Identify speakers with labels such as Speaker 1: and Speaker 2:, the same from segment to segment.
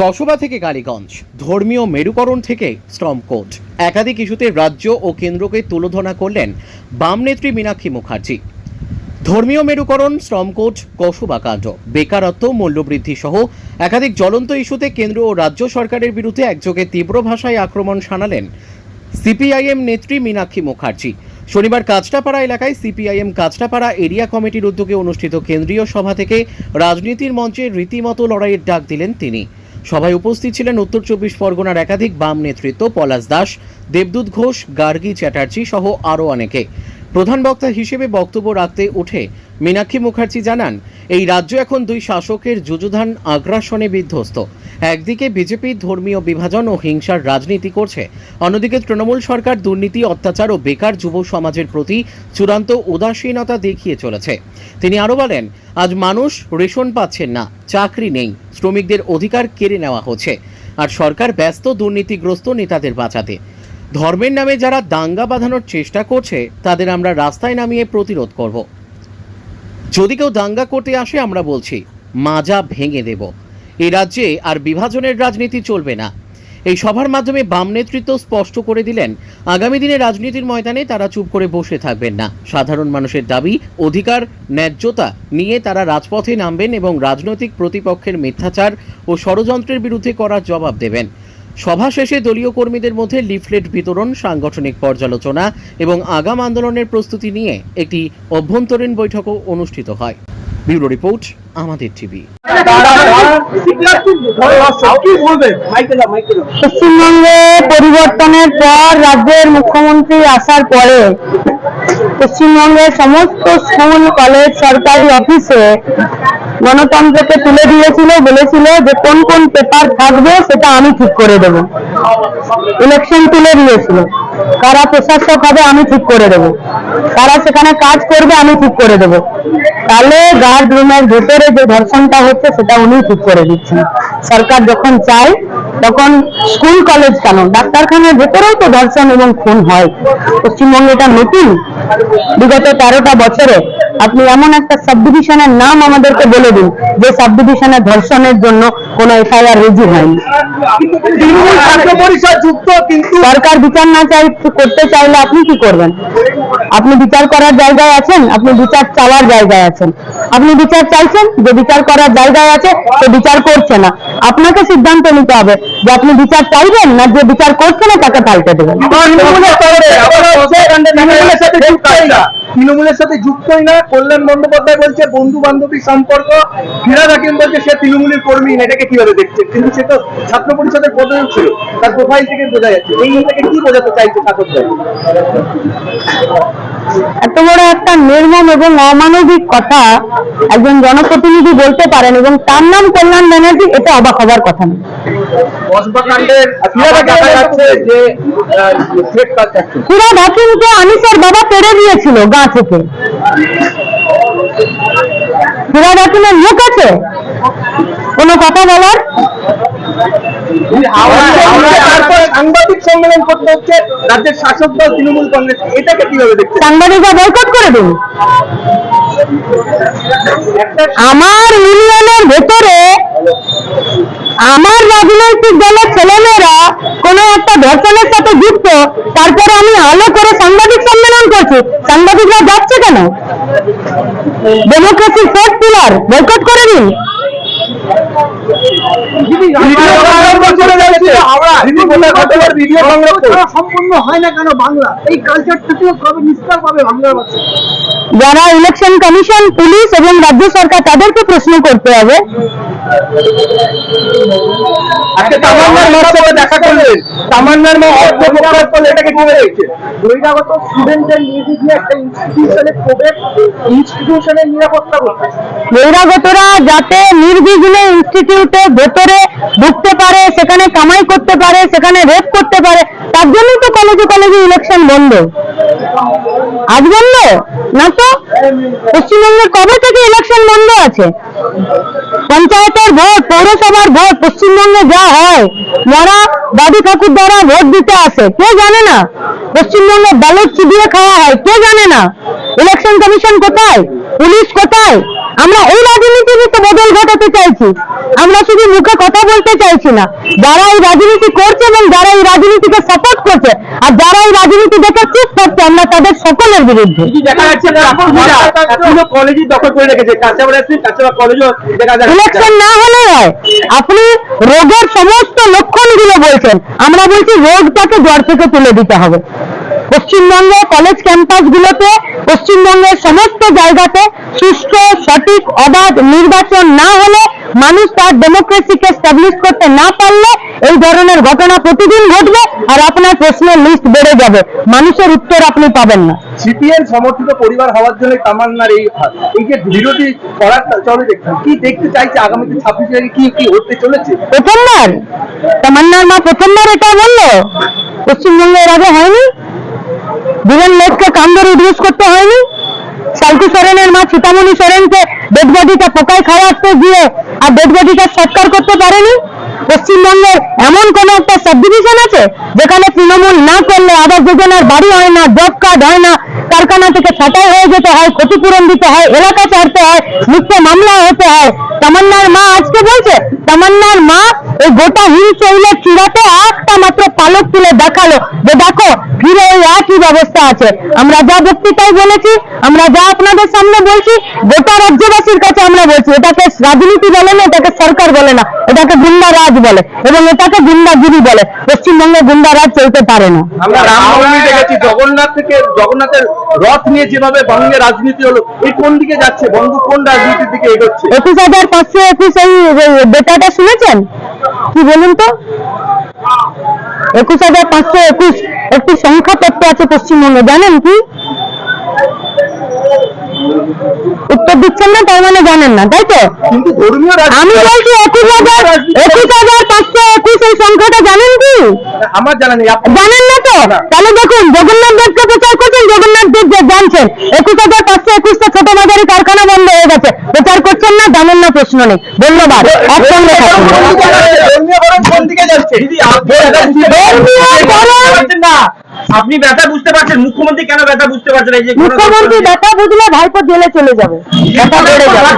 Speaker 1: কসবা থেকে কালীগঞ্জ, ধর্মীয় মেরুকরণ থেকে স্ট্রম কোড একাধিক ইস্যুতে রাজ্য ও কেন্দ্রকে তুলোধনা করলেন বাম নেত্রী মীনাক্ষী মুখার্জি। ধর্মীয় মেরুকরণ শ্রমকোট কসবা কাণ্ড, বেকারত্ব, মূল্যবৃদ্ধি সহ একাধিক জ্বলন্ত ইস্যুতে কেন্দ্র ও রাজ্য সরকারের বিরুদ্ধে একযোগে তীব্র ভাষায় আক্রমণ শানালেন সিপিআইএম নেত্রী মীনাক্ষী মুখার্জি। শনিবার কাঁচটাপাড়া এলাকায় সিপিআইএম কাঁচটাপাড়া এরিয়া কমিটির উদ্যোগে অনুষ্ঠিত কেন্দ্রীয় সভা থেকে রাজনীতির মঞ্চে রীতিমতো লড়াইয়ের ডাক দিলেন তিনি। সভায় উপস্থিত ছিলেন উত্তর চব্বিশ পরগনার একাধিক বাম নেতৃত্ব, পলাশ দাস, দেবদূত ঘোষ, গার্গী চ্যাটার্জি সহ আরও অনেকে। প্রধান বক্তা হিসেবে বক্তব্য রাখতে উঠে মীনাক্ষী মুখার্জি জানান, এই রাজ্য এখন দুই শাসকের যুযুধান আগ্রাসনে বিধ্বস্ত। একদিকে বিজেপি ধর্মীয় বিভাজন ও হিংসার রাজনীতি করছে, অন্যদিকে তৃণমূল সরকার দুর্নীতি, অত্যাচার ও বেকার যুব সমাজের প্রতি চূড়ান্ত উদাসীনতা দেখিয়ে চলেছে। তিনি আরও বলেন, আজ মানুষ রেশন পাচ্ছেন না, চাকরি নেই, শ্রমিকদের অধিকার কেড়ে নেওয়া হচ্ছে। আর সরকার ব্যস্ত দুর্নীতিগ্রস্ত নেতাদের বাঁচাতে ধর্মের নামে যারা দাঙ্গা বাঁধানোর চেষ্টা করছে, তাদের আমরা রাস্তায় নামিয়ে প্রতিরোধ করব। যদি কেউ দাঙ্গা করতে আসে, আমরা বলছি, মাজা ভেঙে দেব। এই রাজ্যে আর বিভাজনের রাজনীতি চলবে না। এই সভার মাধ্যমে বাম নেতৃত্ব স্পষ্ট করে দিলেন, আগামী দিনে রাজনীতির ময়দানে তারা চুপ করে বসে থাকবেন না। সাধারণ মানুষের দাবি, অধিকার, ন্যায্যতা নিয়ে তারা রাজপথে নামবেন এবং রাজনৈতিক প্রতিপক্ষের মিথ্যাচার ও ষড়যন্ত্রের বিরুদ্ধে করার জবাব দেবেন। সভা শেষে দলীয় কর্মীদের মধ্যে লিফলেট বিতরণ, সাংগঠনিক পর্যালোচনা এবং আগাম আন্দোলনের প্রস্তুতি নিয়ে একটি অভ্যন্তরীণ বৈঠকও অনুষ্ঠিত হয়। ব্যুরো রিপোর্ট, আমাদের টিভি।
Speaker 2: পশ্চিমবঙ্গে পরিবর্তনের পর রাজ্যের মুখ্যমন্ত্রী আসার পরে পশ্চিমবঙ্গের সমস্ত স্কুল, কলেজ, সরকারি অফিসে গণতন্ত্রকে তুলে দিয়েছিল, বলেছিল যে কোন কোন পেপার থাকবে সেটা আমি ঠিক করে দেব। ইলেকশন তুলে দিয়েছিল। কারা প্রশাসক হবে আমি ঠিক করে দেব। কারা সেখানে কাজ করবে আমি ঠিক করে দেব। তাহলে গার্ড রুমের ভেতরে যে ধর্ষণটা হচ্ছে সেটা উনি ঠিক করে দিচ্ছেন। সরকার যখন চায় তখন স্কুল কলেজ কেন ডাক্তারখানার ভেতরেও তো ধর্ষণ এবং খুন হয়। পশ্চিমবঙ্গে এটা নতুন। বিগত তেরোটা বছরে আপনি এমন একটা সাব ডিভিশনের নাম আমাদেরকে বলে দিন যে সাব ডিভিশনে ধর্ষণের জন্য কোনো এফআইআর রেজি হয়নি। সরকার বিচার না চাই করতে চাইলে আপনি কি করবেন? আপনি বিচার করার জায়গায় আছেন আপনি বিচার চাওয়ার জায়গায় আছেন আপনি বিচার চাইছেন যে বিচার করার জায়গায় আছে সে বিচার করছে না আপনাকে সিদ্ধান্ত নিতে হবে যে আপনি বিচার চাইবেন না যে বিচার করছে না তাকে পাল্টে দেবেন
Speaker 3: তৃণমূলের সাথে যুক্তই না। কল্যাণ বন্দ্যোপাধ্যায় বলছে বন্ধু বান্ধবী সম্পর্ক। ফিরাদ হাকিম বলছে সে তৃণমূলের কর্মী না, এটাকে কীভাবে দেখছে? কিন্তু সে তো ছাত্র পরিষদের পদে ছিল। তার প্রোফাইল থেকে বোঝা যাচ্ছে। এই এটাকে কি বোঝাতে চাইছে ঠাকুর
Speaker 2: এত বড় একটা নির্মম এবং অমানবিক কথা একজন জনপ্রতিনিধি বলতে পারেন এবং তার নাম কল্যাণ ব্যানার্জি এটা অবাক হবার কথা না। ফিরাদ হাকিমকে আনিসের বাবা পেরে দিয়েছিল থেকে মুখ আছে? কোনো কথা বলার?
Speaker 3: সাংবাদিক সম্মেলন করতে হচ্ছে রাজ্যের শাসক দল তৃণমূল কংগ্রেস। এটাকে কীভাবে দেখছে
Speaker 2: সাংবাদিকরা বয়কট করে আমার ইউনিয়নের ভেতরে আমার রাজনৈতিক দলের ছেলেমেয়েরা কোনো একটা ধর্ষণের সাথে যুক্ত তারপরে আমি আলো করে সাংবাদিক সম্মেলন করছি সাংবাদিকরা যাচ্ছে কেন? ডেমোক্রেসির ফোর্থ পিলার বয়কট করে দিন।
Speaker 4: সম্পূর্ণ হয় না কেন বাংলা? এই কালচারটাকেও কবে নিস্তার পাবে বাংলার বাচ্চা
Speaker 2: যারা ইলেকশন কমিশন পুলিশ এবং রাজ্য সরকার তাদেরকে প্রশ্ন করতে হবে। বহিরাগতরা যাতে নির্বিঘ্নে ইনস্টিটিউটে ভেতরে ঢুকতে পারে সেখানে কামাই করতে পারে সেখানে রেপ করতে পারে তার জন্যই তো কলেজে কলেজে ইলেকশন বন্ধ। আজ বন্ধ? না তো? পশ্চিমবঙ্গে কবে থেকে ইলেকশন বন্ধ আছে? পঞ্চায়েতের ভোট, পৌরসভার ভোট, পশ্চিমবঙ্গে যা হয় যারা দাদু ঠাকুর দ্বারা ভোট দিতে আসে। কে জানে না? পশ্চিমবঙ্গে ব্যালট চিবিয়ে খাওয়া হয়, কে জানে না? ইলেকশন কমিশন কোথায়? পুলিশ কোথায়? আমরা এই রাজনীতির তো বদল ঘটাতে চাইছি। আমরা শুধু মুখে কথা বলতে চাইছি না। যারা এই রাজনীতি করছে এবং যারা এই রাজনীতিকে সাপোর্ট করছে আর যারা এই রাজনীতি দেখে চুপ করছে আমরা তাদের সকলের বিরুদ্ধে। ইলেকশন না? হলে হয়। আপনি রোগের সমস্ত লক্ষণগুলো বলছেন। আমরা বলছি রোগটাকে জ্বর থেকে তুলে দিতে হবে। পশ্চিমবঙ্গে কলেজ ক্যাম্পাসগুলোতে পশ্চিমবঙ্গের সমস্ত জায়গাতে সুষ্ঠু সঠিক অবাধ নির্বাচন না হলে মানুষ তার ডেমোক্রেসিকে স্টাবলিশ করতে না পারলে এই ধরনের ঘটনা প্রতিদিন ঘটবে আর আপনার প্রশ্নের লিস্ট বেড়ে যাবে। মানুষের উত্তর আপনি পাবেন না।
Speaker 3: সিপিএম সমর্থিত পরিবার হওয়ার জন্য তামান্নার এই। এই যে বিরোধী করার চলে কি দেখতে চাইছে আগামীতে ছাব্বিশ তারিখে? কি কি হতে চলেছে?
Speaker 2: প্রথমবার? তামান্নার মা প্রথমবার এটা বলল? পশ্চিমবঙ্গে এর আগে হয়নি? বীরেন লোককে কান ধরে ইউজ করতে হয়নি। সালকু সোরেনের মা সীতামণি সোরেনকে ডেড বডিটা পোকায় খাওয়াতে গিয়ে আর ডেড সৎকার করতে পারেনি। পশ্চিমবঙ্গের এমন কোন একটা সাব ডিভিশন আছে যেখানে তৃণমূল না করলে আবাস যোজনার বাড়ি হয় না জব কার্ড হয় না, কারখানা থেকে ছাঁটাই হয়ে যেতে হয়, ক্ষতিপূরণ দিতে হয়, এলাকা ছাড়তে হয় মিথ্যে মামলা হতে হয়। তামান্নার মা আজকে বলছে, তামান্নার মা এই গোটা হিল চৌলের চূড়াতে একটা মাত্র পালক তুলে দেখাল। ফিরে ওই একই ব্যবস্থা আছে। আমরা যা বক্তৃতায় বলেছি আমরা যা আপনাদের সামনে বলছি গোটা রাজ্যবাসীর কাছে আমরা বলছি এটাকে রাজনীতি বলে না এটাকে সরকার বলে না এটাকে গুন্ডারাজ বলে এবং এটাকে গুন্ডাগিরি বলে। পশ্চিমবঙ্গে গুন্ডারাজ চলতে পারে না।
Speaker 3: আমরা রামনবমী দেখেছি জগন্নাথ থেকে জগন্নাথের রথ নিয়ে যেভাবে বঙ্গে রাজনীতি হলো এই কোন দিকে যাচ্ছে? বঙ্গ কোন রাজনীতির দিকে এগোচ্ছে?
Speaker 2: একুশ হাজার পাঁচশো একুশ এই ডেটাটা শুনেছেন? কি বলুন তো? একুশ হাজার পাঁচশো একুশ একটি সংখ্যা তত্ত্ব আছে পশ্চিমবঙ্গে জানেন কি? উত্তর দিচ্ছেন না তার মানে জানেন না তাই তো? আমি বলছি একুশ হাজার একুশ হাজার পাঁচশো একুশ এই সংখ্যাটা জানেন কি?
Speaker 3: আমার জানা নেই
Speaker 2: জানেন না তো? তাহলে দেখুন জগন্নাথ দেবকে প্রচার করছেন জগন্নাথ দেব যে জানছেন। একুশ হাজার পাঁচশো একুশটা ছোট মাঝারি কারখানা বন্ধ হয়ে গেছে। প্রচার করছেন না জানেন না প্রশ্ন নেই। ধন্যবাদ। একসঙ্গে থাকুন।
Speaker 3: আপনি ব্যথা বুঝতে পারছেন মুখ্যমন্ত্রী কেন ব্যথা বুঝতে পারছেন এই যে
Speaker 2: মুখ্যমন্ত্রী দেখা বুঝলে ভাইপো জেলে চলে যাবে। দেখা বেড়ে যাবে।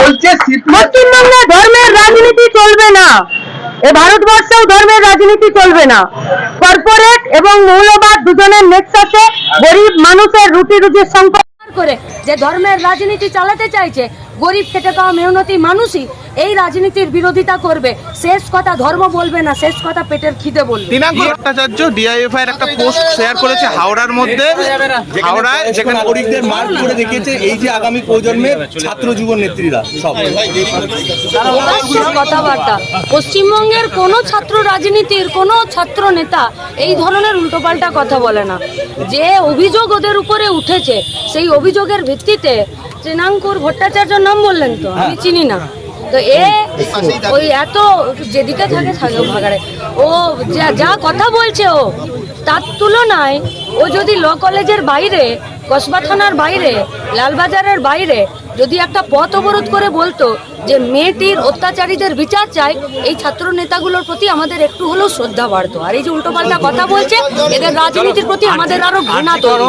Speaker 3: বলছে
Speaker 2: পশ্চিমবঙ্গে ধর্মের রাজনীতি চলবে না। এ ভারতবর্ষেও ধর্মের রাজনীতি চলবে না। কর্পোরেট এবং মৌলবাদ দুজনের নেক্সাসে গরিব মানুষের রুটি রুজির সংকট।
Speaker 5: করে যে ধর্মের রাজনীতি চালাতে চাইছে গরিব খেটে খাওয়া মেহনতি মানুষই এই রাজনীতির বিরোধিতা করবে। শেষ কথা ধর্ম বলবে না শেষ কথা পেটের খিদে বলবে।
Speaker 6: দিনাঙ্ক ভট্টাচার্য ডিআইএফআই এর একটা পোস্ট শেয়ার করেছে হাওড়ার মধ্যে। হাওড়ায় যেখানে
Speaker 7: নাগরিকদের মার্ক করে দেখিয়েছে এই যে আগামী প্রজন্মের ছাত্র যুব নেত্রীরা সব।
Speaker 5: কথাবার্তা। পশ্চিমবঙ্গের কোনো ছাত্র রাজনীতির কোনো ছাত্র নেতা এই ধরনের উল্টোপাল্টা কথা বলে না। যে অভিযোগ ওদের উপরে উঠেছে সেই অভিযোগের ভিত্তিতে তৃণাঙ্কুর ভট্টাচার্যর নাম বললেন তো? আমি চিনি না। তো এ ওই এত যেদিকে থাকে থাকে ভাগাড়ে ও যা যা কথা বলছে ও তার তুলনায় ও যদি ল কলেজের বাইরে কসবা থানার বাইরে লালবাজারের বাইরে যদি একটা পথ অবরোধ করে বলতো যে মেয়েটির অত্যাচারীদের বিচার চাই এই ছাত্র নেতাগুলোর প্রতি আমাদের একটু হলেও শ্রদ্ধা বাড়তো। আর এই যে উল্টোপাল্টা কথা বলছে এদের রাজনীতির প্রতি আমাদের আরও ঘৃণা তৈরি